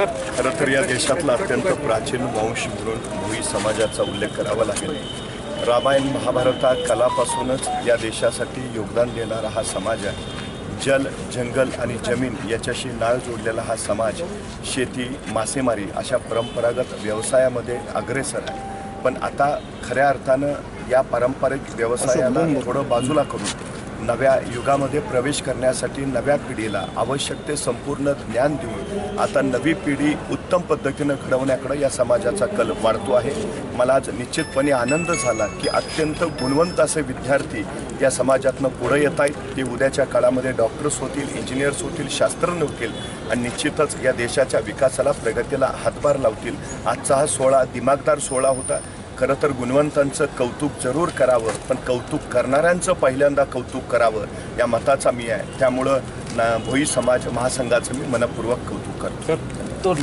Sir. खरं तर या देशातला अत्यंत प्राचीन वंश म्हणून भोई समाजाचा उल्लेख करावा लागेल. रामायण महाभारता कलापासूनच या देशासाठी योगदान देणारा हा समाज आहे. जल जंगल आणि जमीन याच्याशी नाळ जोडलेला हा समाज शेती मासेमारी अशा परंपरागत व्यवसायामध्ये अग्रेसर आहे. पण आता खऱ्या अर्थानं या पारंपरिक व्यवसायाला थोडं बाजूला करून नव्या युगामध्ये प्रवेश करण्यासाठी नव्या पिढीला आवश्यक ते संपूर्ण ज्ञान देऊन आता नवी पिढी उत्तम पद्धतीनं घडवण्याकडे या समाजाचा कल वाढतो आहे. मला आज निश्चितपणे आनंद झाला की अत्यंत गुणवंत असे विद्यार्थी या समाजातनं पुढं येत आहेत. ते उद्याच्या काळामध्ये डॉक्टर्स होतील इंजिनियर्स होतील शास्त्रज्ञ होतील आणि निश्चितच या देशाच्या विकासाला प्रगतीला हातभार लावतील. आजचा हा सोहळा दिमागदार सोहळा होता. खरं तर गुणवंतांचं कौतुक जरूर करावं पण कौतुक करणाऱ्यांचं पहिल्यांदा कौतुक करावं या मताचा मी आहे. त्यामुळं ना भोई समाज महासंघाचं मी मनपूर्वक कौतुक करतो.